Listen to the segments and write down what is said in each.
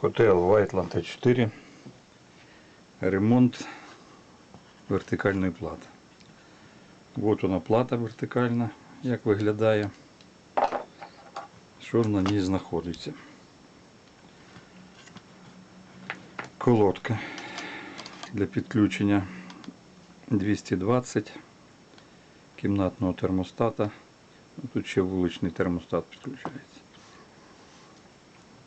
Котел Whiteland Т4. Ремонт вертикальної плати. От вона плата вертикальна, як виглядає. Що на ній знаходиться. Колодка для підключення 220 кімнатного термостата. Тут ще вуличний термостат підключається.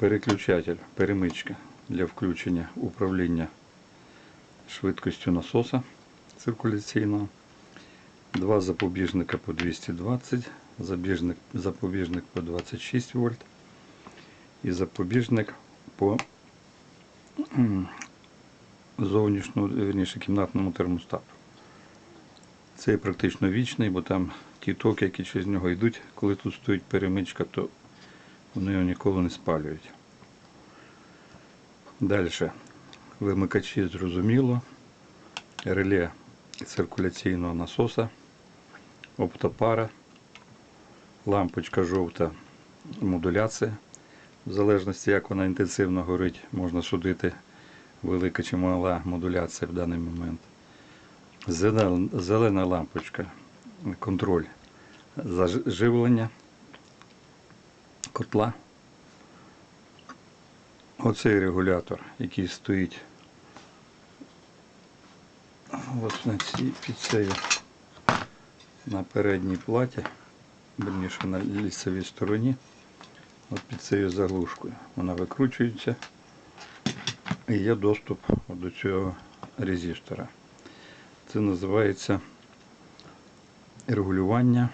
Переключатель, перемичка для включення управління швидкістю насоса циркуляційного. Два запобіжника по 220, запобіжник, запобіжник по 26 вольт і запобіжник по зовнішньому, вірніше, кімнатному термостату. Цей практично вічний, бо там ті токи, які через нього йдуть, коли тут стоїть перемичка, то вони його ніколи не спалюють. Далі. Вимикачі зрозуміло. Реле циркуляційного насоса, оптопара, лампочка жовта модуляція. В залежності, як вона інтенсивно горить, можна судити велика чи мала модуляція в даний момент. Зелена, лампочка, контроль заживлення котла. Оцей регулятор, який стоїть от на цій, під цією на передній платі, верніше на лісовій стороні, от під цією заглушкою. Вона викручується і є доступ до цього резистора. Це називається регулювання,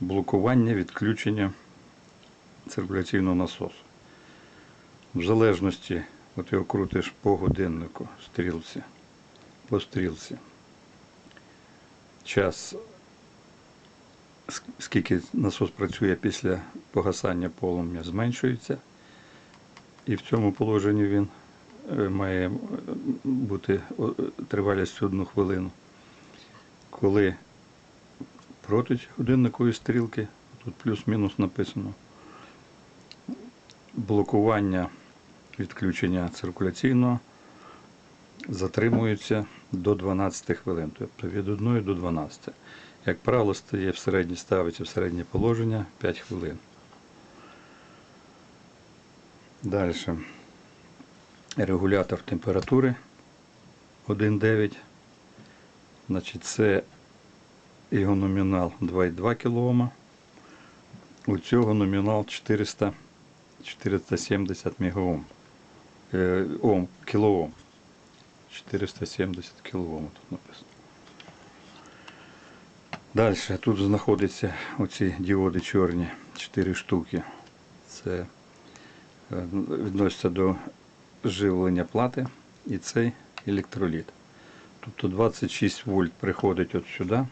блокування відключення циркуляційного насосу. В залежності, от його крутиш по годиннику, стрілці, по стрілці. Час, скільки насос працює після погасання полум'я, зменшується. І в цьому положенні він е, має е, бути тривалістю одну хвилину. Коли проти годинникової стрілки, тут плюс-мінус написано, блокування відключення циркуляційного затримується до 12 хвилин, тобто від 1 до 12. Як правило, стає в середнє, ставиться в середнє положення 5 хвилин. Далі. Регулятор температури 1,9. Значить, це його номінал 2,2 кОм. У цього номінал 400, 470 мегаом. Е, Ом, кілоом. 470 кілоом тут написано. Далі тут знаходяться оці діоди чорні, 4 штуки. Це е, відноситься до живлення плати і цей електроліт. Тобто 26 вольт приходить от сюди,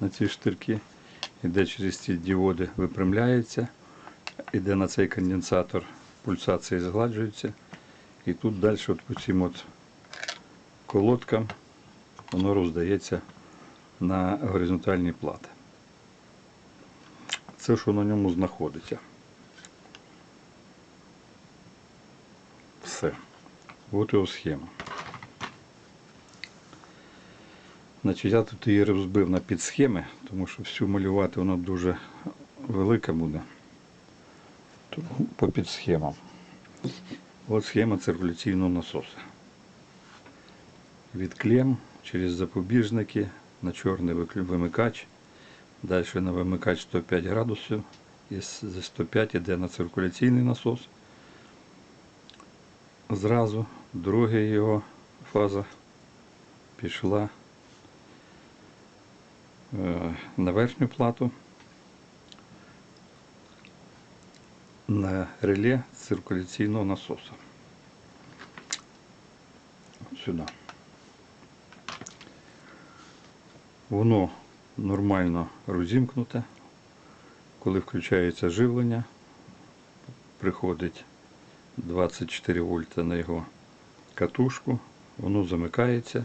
на ці штирки, іде через ці діоди, випрямляється, іде на цей конденсатор, пульсації згладжуються. І тут далі от по цим от колодкам воно роздається на горизонтальні плати. Це що на ньому знаходиться. Все. От його схема. Значить, я тут її розбив на підсхеми, тому що всю малювати вона дуже велика буде. Тому по підсхемам. От схема циркуляційного насосу. Від клем через запобіжники на чорний вимикач. Далі на вимикач 105 градусів. І з з 105 йде на циркуляційний насос. Зразу друга його фаза пішла на верхню плату. На реле циркуляційного насосу. От Сюди. Воно нормально розімкнуте. Коли включається живлення, приходить 24 вольта на його катушку, воно замикається,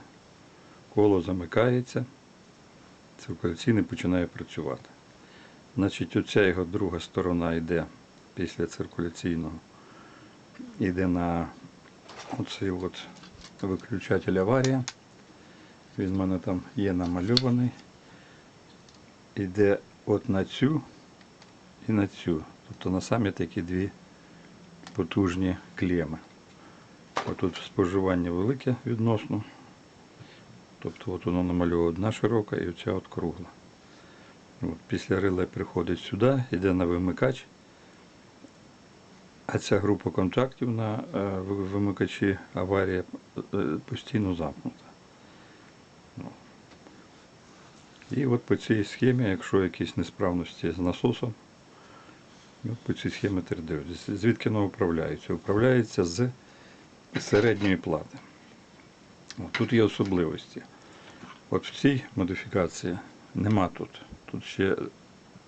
коло замикається, циркуляційний починає працювати. Значить, оця його друга сторона йде після циркуляційного йде на оцей от виключатель аварія. Він в мене там є намальований. Іде от на цю і на цю. Тобто на самі такі дві потужні клеми. Отут споживання велике відносно. Тобто от воно намальовано одна широка і оця от кругла. От, після реле приходить сюди, йде на вимикач. А ця група контактів на е, вимикачі аварія е, постійно замкнута. Ну. І от по цій схемі, якщо якісь несправності з насосом, от по цій схемі дивитися. Звідки воно управляється? Управляється з середньої плати. Тут є особливості. От в цій модифікації нема тут. Тут ще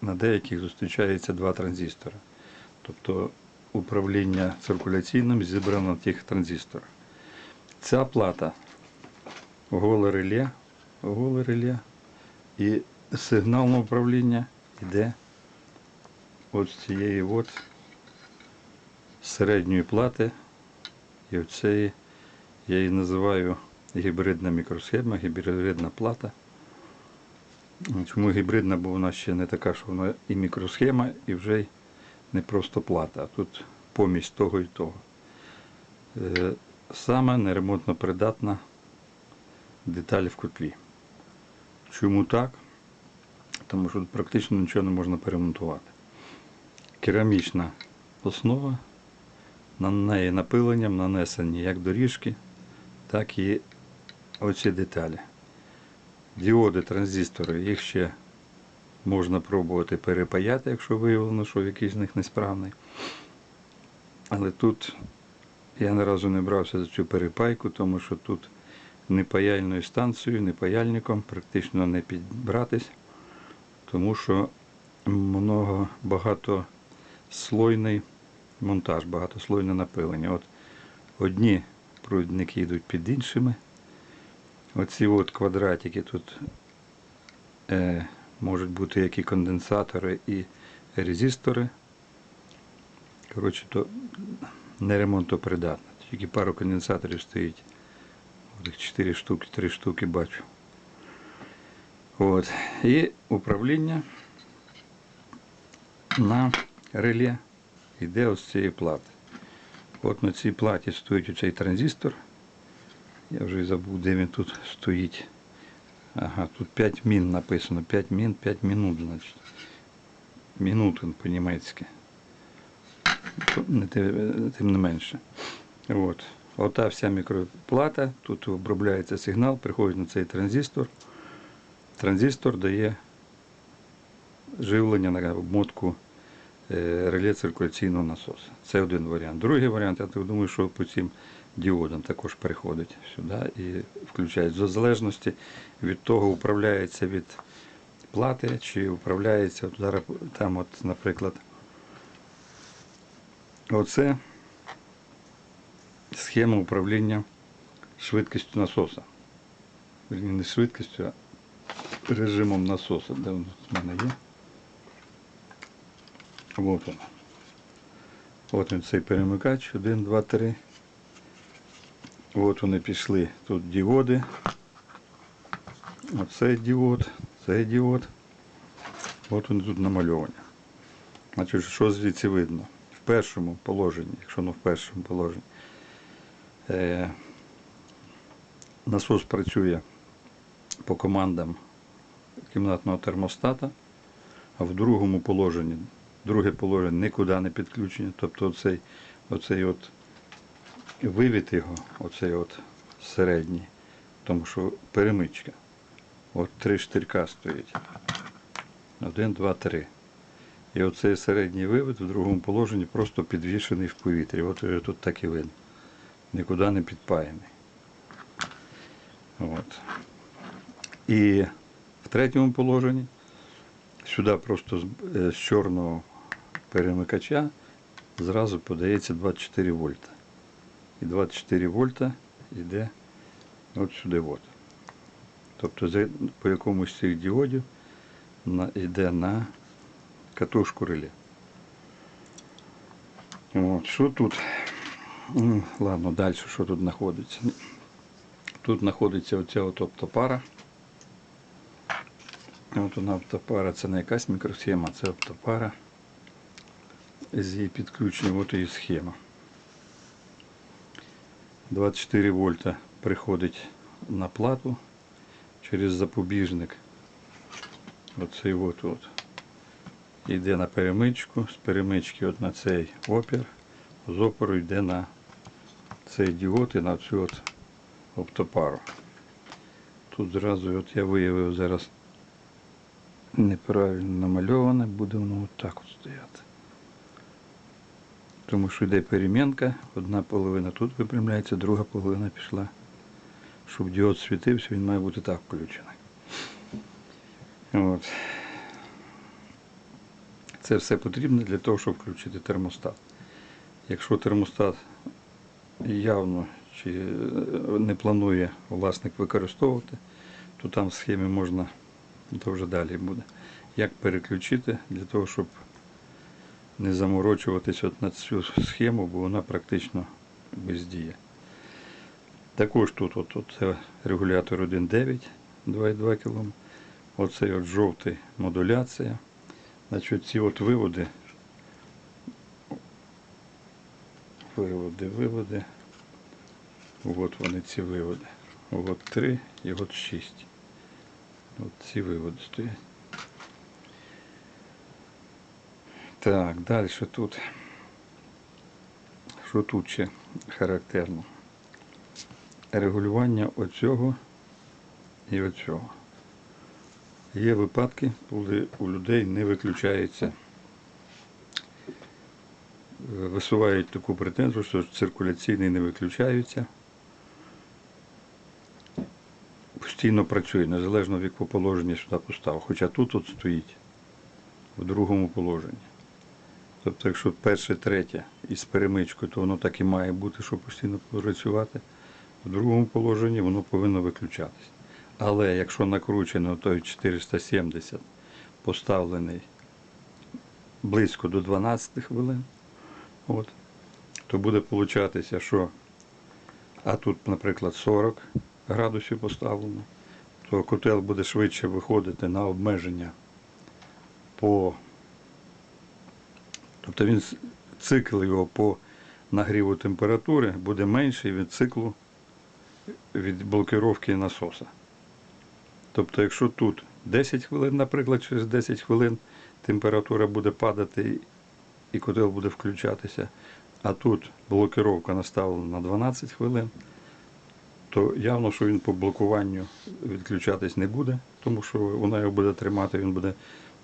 на деяких зустрічається два транзистори. Тобто управління циркуляційним зібрано на тих транзисторах. Ця плата голе реле, голе реле і сигнальне управління йде от з цієї от середньої плати. І оцеї я її називаю гібридна мікросхема, гібридна плата. Чому гібридна, бо вона ще не така, що вона і мікросхема, і вже не просто плата, а тут помість того і того. Е, Саме неремонтно придатна деталь в котлі. Чому так? Тому що практично нічого не можна перемонтувати. Керамічна основа, на неї напиленням нанесені як доріжки, так і оці деталі. Діоди, транзистори, їх ще можна пробувати перепаяти, якщо виявлено, що якийсь з них несправний. Але тут я ні разу не брався за цю перепайку, тому що тут ні паяльною станцією, ні паяльником практично не підбратись, тому що много багатослойний монтаж, багатослойне напилення. От одні провідники йдуть під іншими. Оці от квадратики тут е, можуть бути як і конденсатори, і резистори. Коротше, то не ремонтопридатно. Тільки пару конденсаторів стоїть. От 4 штуки, 3 штуки бачу. От. І управління на реле йде ось цієї плати. От на цій платі стоїть оцей транзистор. Я вже й забув, де він тут стоїть. Ага, тут 5 мін написано. 5 мін, 5 минут, значить. Минутин по-німецьки. Тим не менше. От. Ота вся мікроплата, тут обробляється сигнал, приходить на цей транзистор. Транзистор дає живлення на обмотку реле циркуляційного насосу. Це один варіант. Другий варіант, я так думаю, що по цим діодам також переходить сюди і включають. В залежності від того, управляється від плати чи управляється там, от, наприклад, оце схема управління швидкістю насоса. Не швидкістю, а режимом насоса, де в мене є. От він. От він цей перемикач. Один, два, три. От вони пішли. Тут діоди. Оцей діод, цей діод. От вони тут намальовані. Значить, що звідси видно? В першому положенні, якщо не в першому положенні, е, насос працює по командам кімнатного термостата, а в другому положенні, друге положення нікуди не підключення. Тобто оцей, оцей от вивід його, оцей от середній, тому що перемичка. От три штирка стоїть. Один, два, три. І оцей середній вивід в другому положенні просто підвішений в повітрі. От вже тут так і видно. Нікуди не підпаяний. От. І в третьому положенні сюди просто з, е, з чорного перемикача зразу подається 24 вольта. І 24 вольта йде от сюди. От. Тобто по якомусь з цих діодів йде на катушку реле. От, що тут? Ну, ладно, далі що тут знаходиться? Тут знаходиться оця от оптопара. От вона оптопара, це не якась мікросхема, це оптопара. З її підключенням, от її схема. 24 вольта приходить на плату через запобіжник. Оцей от от. Йде на перемичку, з перемички от на цей опір, з опору йде на цей діод і на цю от оптопару. Тут зразу от я виявив зараз неправильно намальоване, буде воно отак от стояти. Тому що йде перемінка, одна половина тут випрямляється, друга половина пішла. Щоб діод світився, він має бути так включений. От. Це все потрібно для того, щоб включити термостат. Якщо термостат явно чи е, не планує власник використовувати, то там в схемі можна, то вже далі буде. Як переключити для того, щоб не заморочуватись от на цю схему, бо вона практично бездіє. Також тут от, от регулятор 1.9, 2,2 кОм. Оцей от жовтий модуляція. Значить, ці от виводи. Виводи, виводи. От вони ці виводи. От 3 і от 6. От ці виводи стоять. Так, далі тут. Що тут ще характерно? Регулювання оцього і оцього. Є випадки, коли у людей не виключається, висувають таку претензію, що циркуляційний не виключаються. Постійно працює, незалежно від положення сюди поставив. Хоча тут от стоїть в другому положенні. Тобто, якщо перше, третє із перемичкою, то воно так і має бути, щоб постійно працювати. В другому положенні воно повинно виключатись. Але якщо накручено той 470 поставлений близько до 12 хвилин, от, то буде получатися, що а тут, наприклад, 40 градусів поставлено, то котел буде швидше виходити на обмеження по. Тобто він цикл його по нагріву температури буде менший від циклу від блокировки насоса. Тобто, якщо тут 10 хвилин, наприклад, через 10 хвилин температура буде падати і котел буде включатися, а тут блокировка наставлена на 12 хвилин, то явно, що він по блокуванню відключатись не буде, тому що вона його буде тримати, він буде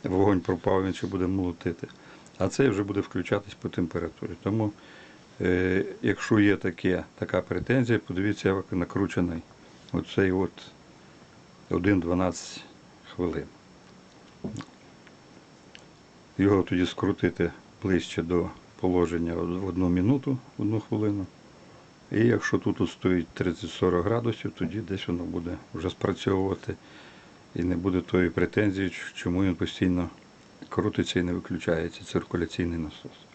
вогонь пропав, він ще буде молотити. А цей вже буде включатись по температурі. Тому, е, якщо є таке, така претензія, подивіться, як накручений оцей от 1-12 хвилин. Його тоді скрутити ближче до положення в одну минуту, одну хвилину. І якщо тут стоїть 30-40 градусів, тоді десь воно буде вже спрацьовувати і не буде тої претензії, чому він постійно крутиться і не виключається циркуляційний насос.